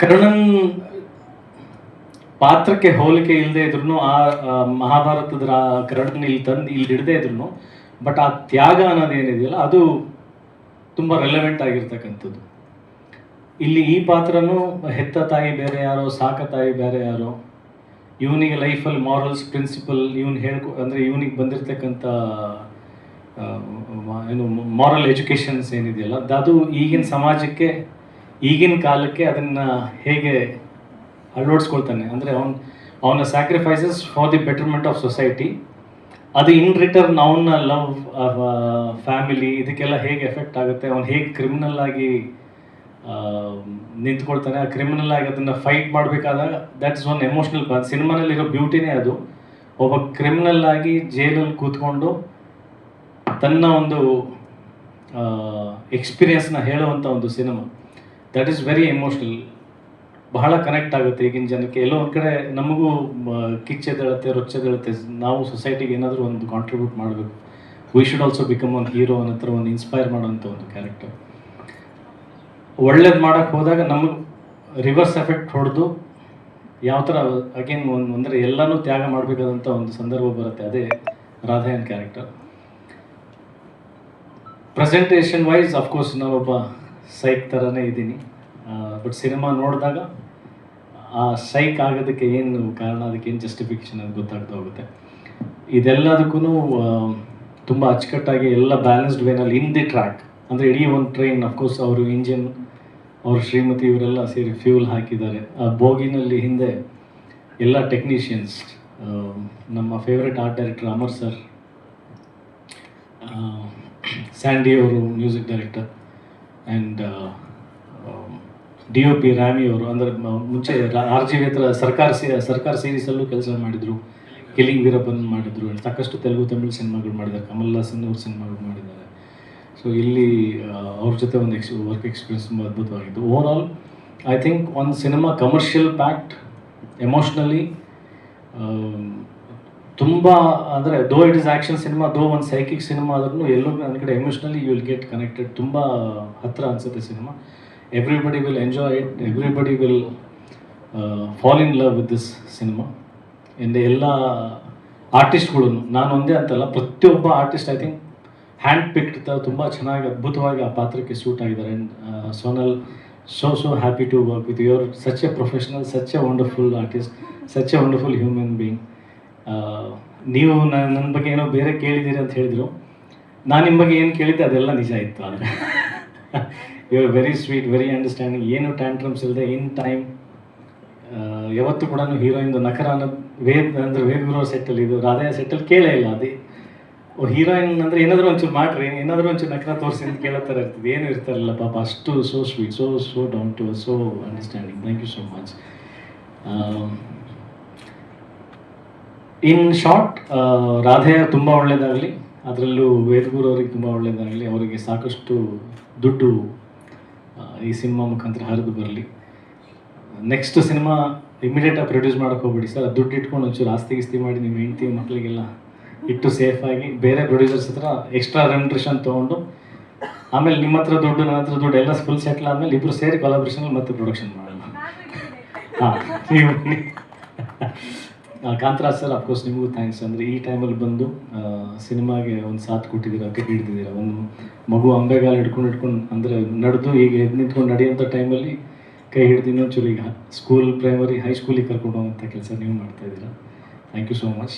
ಕರ್ಣನ್ ಪಾತ್ರಕ್ಕೆ ಹೋಲಿಕೆ ಇಲ್ಲದೆ ಇದ್ರು ಆ ಮಹಾಭಾರತದ ಕರ್ಣನ್ ಇಲ್ಲಿ ತಂದು ಇಲ್ಲಿ ಹಿಡದೆ ಇದ್ರು ಬಟ್ ಆ ತ್ಯಾಗ ಅನ್ನೋದು ಏನಿದೆಯಲ್ಲ, ಅದು ತುಂಬ ರೆಲೆವೆಂಟ್ ಆಗಿರ್ತಕ್ಕಂಥದ್ದು. ಇಲ್ಲಿ ಈ ಪಾತ್ರನೂ ಹೆತ್ತ ತಾಯಿ ಬೇರೆ ಯಾರೋ, ಸಾಕ ತಾಯಿ ಬೇರೆ ಯಾರೋ, ಇವನಿಗೆ ಲೈಫಲ್ಲಿ ಮಾರಲ್ಸ್ ಪ್ರಿನ್ಸಿಪಲ್ ಇವನು ಹೇಳ್ಕೊ, ಅಂದರೆ ಇವನಿಗೆ ಬಂದಿರತಕ್ಕಂಥ ಏನು ಮಾರಲ್ ಎಜುಕೇಷನ್ಸ್ ಏನಿದೆಯಲ್ಲ, ಅದು ಈಗಿನ ಸಮಾಜಕ್ಕೆ ಈಗಿನ ಕಾಲಕ್ಕೆ ಅದನ್ನು ಹೇಗೆ ಅಳವಡಿಸ್ಕೊಳ್ತಾನೆ? ಅಂದರೆ ಅವನು, ಅವನ sacrifices for the betterment of society ಅದು ಇನ್ ರಿಟರ್ನ್ ಅವನ ಲವ್ ಫ್ಯಾಮಿಲಿ ಇದಕ್ಕೆಲ್ಲ ಹೇಗೆ ಎಫೆಕ್ಟ್ ಆಗುತ್ತೆ? ಅವನು ಹೇಗೆ ಕ್ರಿಮಿನಲ್ ಆಗಿ ನಿಂತ್ಕೊಳ್ತಾನೆ? ಆ ಕ್ರಿಮಿನಲ್ ಆಗಿ ಅದನ್ನು ಫೈಟ್ ಮಾಡಬೇಕಾದಾಗ ದಟ್ಸ್ ಒನ್ ಎಮೋಷ್ನಲ್ ಸಿನಿಮಾನಲ್ಲಿರೋ ಬ್ಯೂಟಿನೇ ಅದು. ಒಬ್ಬ ಕ್ರಿಮಿನಲ್ ಆಗಿ ಜೈಲಲ್ಲಿ ಕೂತ್ಕೊಂಡು ತನ್ನ ಒಂದು ಎಕ್ಸ್ಪೀರಿಯನ್ಸ್ನ ಹೇಳುವಂಥ ಒಂದು cinema. That is very emotional ಬಹಳ ಕನೆಕ್ಟ್ ಆಗುತ್ತೆ ಈಗಿನ ಜನಕ್ಕೆ. ಎಲ್ಲೋ ಒಂದು ಕಡೆ ನಮಗೂ ಕಿಚ್ಚೆದೇಳುತ್ತೆ, ರೊಚ್ಚೆದೇಳುತ್ತೆ. ನಾವು ಸೊಸೈಟಿಗೆ ಏನಾದರೂ ಒಂದು ಕಾಂಟ್ರಿಬ್ಯೂಟ್ ಮಾಡಬೇಕು. ವಿ ಶುಡ್ ಆಲ್ಸೋ ಬಿಕಮ್ ಒಂದು ಹೀರೋ ಅನ್ನೋ ಥರ ಒಂದು ಇನ್ಸ್ಪೈರ್ ಮಾಡೋಂಥ ಒಂದು ಕ್ಯಾರೆಕ್ಟರ್ ಒಳ್ಳೇದು ಮಾಡೋಕ್ಕೆ ಹೋದಾಗ ನಮಗೆ ರಿವರ್ಸ್ ಎಫೆಕ್ಟ್ ಹೊಡೆದು ಯಾವ ಥರ ಅಗೇನ್ ಒಂದು ಅಂದರೆ ಎಲ್ಲನೂ ತ್ಯಾಗ ಮಾಡಬೇಕಾದಂಥ ಒಂದು ಸಂದರ್ಭ ಬರುತ್ತೆ ಅದೇ Radhayan character presentation wise of course ನಾನೊಬ್ಬ ಸೈಕ್ ಥರನೇ ಇದ್ದೀನಿ. ಬಟ್ ಸಿನಿಮಾ ನೋಡಿದಾಗ ಆ ಸೈಕ್ ಆಗೋದಕ್ಕೆ ಏನು ಕಾರಣ, ಅದಕ್ಕೆ ಏನು ಜಸ್ಟಿಫಿಕೇಶನ್ ಅಂತ ಗೊತ್ತಾಗ್ತಾ ಹೋಗುತ್ತೆ. ಇದೆಲ್ಲದಕ್ಕೂ ತುಂಬ ಅಚ್ಚುಕಟ್ಟಾಗಿ ಎಲ್ಲ ಬ್ಯಾಲೆನ್ಸ್ಡ್ ವೇನಲ್ಲಿ ಇನ್ ದಿ ಟ್ರ್ಯಾಕ್ ಅಂದರೆ ಇಡೀ ಒಂದು ಟ್ರೈನ್ ಅಫ್ಕೋರ್ಸ್ ಅವರು ಇಂಜಿನ್ ಅವ್ರ ಶ್ರೀಮತಿ ಇವರೆಲ್ಲ ಸೇರಿ ಫ್ಯೂಲ್ ಹಾಕಿದ್ದಾರೆ. ಆ ಬೋಗಿನಲ್ಲಿ ಹಿಂದೆ ಎಲ್ಲ ಟೆಕ್ನಿಷಿಯನ್ಸ್ ನಮ್ಮ favourite art director Amar sir Sandy ಅವರು music director and D O P ರಾಮಿಯವರು ಅಂದರೆ ಮುಂಚೆ ಆರ್ ಜಿ ಹತ್ರ ಸರ್ಕಾರ ಸಿ, ಸರ್ಕಾರ ಸೀರೀಸಲ್ಲೂ ಕೆಲಸ ಮಾಡಿದರು. ಕಿಲಿಂಗ್ ವೀರಪ್ಪನ್ ಮಾಡಿದರು. ಸಾಕಷ್ಟು ತೆಲುಗು, ತಮಿಳು ಸಿನಿಮಾಗಳು ಮಾಡಿದ್ದಾರೆ. ಕಮಲ್ ಹಾಸನ್ ಅವ್ರ ಸಿನಿಮಾಗಳು ಮಾಡಿದ್ದಾರೆ. ಸೊ ಇಲ್ಲಿ ಅವ್ರ ಜೊತೆ ಒಂದು ಎಕ್ಸ್ ವರ್ಕ್ ಎಕ್ಸ್ಪೀರಿಯನ್ಸ್ ತುಂಬ ಅದ್ಭುತವಾಗಿತ್ತು. ಓವರ್ ಆಲ್ ಐ ಥಿಂಕ್ ಒಂದು ಸಿನಿಮಾ ಕಮರ್ಷಿಯಲ್ ಪ್ಯಾಕ್ಟ್ ಎಮೋಷ್ನಲಿ ತುಂಬ, ಅಂದರೆ though it is action cinema ದೋ ಒಂದು ಸೈಕಿಕ್ ಸಿನಿಮಾ ಆದ್ರೂ ಎಲ್ಲೂ ನನ್ನ ಕಡೆ emotionally you will get connected ತುಂಬ ಹತ್ತಿರ ಅನಿಸುತ್ತೆ cinema. Everybody will enjoy it everybody will fall in love with this cinema ಎಂದ ಎಲ್ಲ ಆರ್ಟಿಸ್ಟ್ಗಳು ನಾನು ಒಂದೇ ಅಂತಲ್ಲ ಪ್ರತಿಯೊಬ್ಬ artist I think hand picked ತುಂಬ ಚೆನ್ನಾಗಿ ಅದ್ಭುತವಾಗಿ ಆ ಪಾತ್ರಕ್ಕೆ ಸೂಟ್ ಆಗಿದ್ದಾರೆ and Sonal so so happy to work with your such a professional such a wonderful artist such a wonderful human being ನೀವು ನನ್ನ ಬಗ್ಗೆ ಏನೋ ಬೇರೆ ಕೇಳಿದ್ದೀರಿ ಅಂತ ಹೇಳಿದರು. ನಾನು ನಿಮ್ಮ ಬಗ್ಗೆ ಏನು ಕೇಳಿದ್ದೆ ಅದೆಲ್ಲ ನಿಜ ಇತ್ತು ಆದರೆ. You are very sweet very understanding ಏನು ಟ್ಯಾಂಟ್ರಮ್ಸ್ ಇಲ್ಲದೆ ಇನ್ ಟೈಮ್ ಯಾವತ್ತು ಕೂಡ ಹೀರೋಯಿನ್ ನಕರ ಅನ್ನೋದು ವೇದ್ ಅಂದರೆ ವೇದ್ ಗುರು ಸೆಟ್ಟಲ್ಲಿ ಇದು ರಾಧೆಯ ಸೆಟ್ಟಲ್ಲಿ ಕೇಳೇ ಇಲ್ಲ ಅದೇ. ಹೀರೋಯಿನ್ ಅಂದರೆ ಏನಾದರೂ ಒಂಚೂರು ಮಾಡ್ರಿ, ಏನಾದರೂ ಒಂಚೂರು ನಕರ ತೋರಿಸಿ ಅಂತ ಕೇಳೋ ಥರ ಇರ್ತದೆ. ಏನು ಇರ್ತಾರಲ್ಲ ಪಾಪ, ಅಷ್ಟು so sweet so so down to so understanding thank you so much in short ರಾಧೆಯ ತುಂಬ ಒಳ್ಳೆಯದಾಗಲಿ ಅದರಲ್ಲೂ ವೇದಗುರು ಅವರಿಗೆ ತುಂಬ ಒಳ್ಳೆಯದಾಗಲಿ ಅವರಿಗೆ ಸಾಕಷ್ಟು ದುಡ್ಡು ಈ ಸಿನಿಮಾ ಮುಖಾಂತರ ಹರಿದು ಬರಲಿ. ನೆಕ್ಸ್ಟ್ ಸಿನಿಮಾ ಇಮಿಡಿಯೇಟಾಗಿ ಪ್ರೊಡ್ಯೂಸ್ ಮಾಡೋಕೆ ಹೋಗ್ಬಿಡಿ ಸರ್. ದುಡ್ಡು ಇಟ್ಕೊಂಡು ಒಂಚೂರು ಆಸ್ತಿ ಗಿಸ್ತಿ ಮಾಡಿ ನಿಮ್ಮ ಹೆಂಡತಿ ಮಕ್ಕಳಿಗೆಲ್ಲ ಇಟ್ಟು ಸೇಫಾಗಿ ಬೇರೆ ಪ್ರೊಡ್ಯೂಸರ್ಸ್ ಹತ್ರ ಎಕ್ಸ್ಟ್ರಾ ರೆಮ್ಯೂಟ್ರೇಷನ್ ತೊಗೊಂಡು ಆಮೇಲೆ ನಿಮ್ಮ ಹತ್ರ ದುಡ್ಡು ನನ್ನ ಹತ್ರ ದುಡ್ಡು ಎಲ್ಲ ಫುಲ್ ಸೆಟ್ಲ್ ಆದಮೇಲೆ ಇಬ್ಬರು ಸೇರಿ ಕೊಲಾಬ್ರೇಷನ್ ಮತ್ತೆ ಪ್ರೊಡಕ್ಷನ್ ಮಾಡೋಣ. ಹಾಂ ನೀವು ಕಾಂತರಾಜ್ ಸರ್ ಅಫ್ಕೋರ್ಸ್ ನಿಮಗೂ ಥ್ಯಾಂಕ್ಸ್ ಅಂದರೆ ಈ ಟೈಮಲ್ಲಿ ಬಂದು ಸಿನಿಮಾಗೆ ಒಂದು ಸಾಥ್ ಕೊಟ್ಟಿದ್ದೀರಾ ಕೈ ಹಿಡಿದಿದ್ದೀರಾ ಒಂದು ಮಗು ಅಂಬೆಗಾಲ ಹಿಡ್ಕೊಂಡು ಹಿಡ್ಕೊಂಡು, ಅಂದರೆ ನಡೆದು ಈಗ ಎದ್ದು ನಿಂತ್ಕೊಂಡು ನಡೆಯುವಂಥ ಟೈಮಲ್ಲಿ ಕೈ ಹಿಡಿದು ಇನ್ನೊಂಚೂರು ಈಗ ಸ್ಕೂಲ್ ಪ್ರೈಮರಿ ಹೈಸ್ಕೂಲಿಗೆ ಕರ್ಕೊಂಡು ಹೋಗುವಂಥ ಕೆಲಸ ನೀವು ಮಾಡ್ತಾ ಇದ್ದೀರಾ? Thank you so much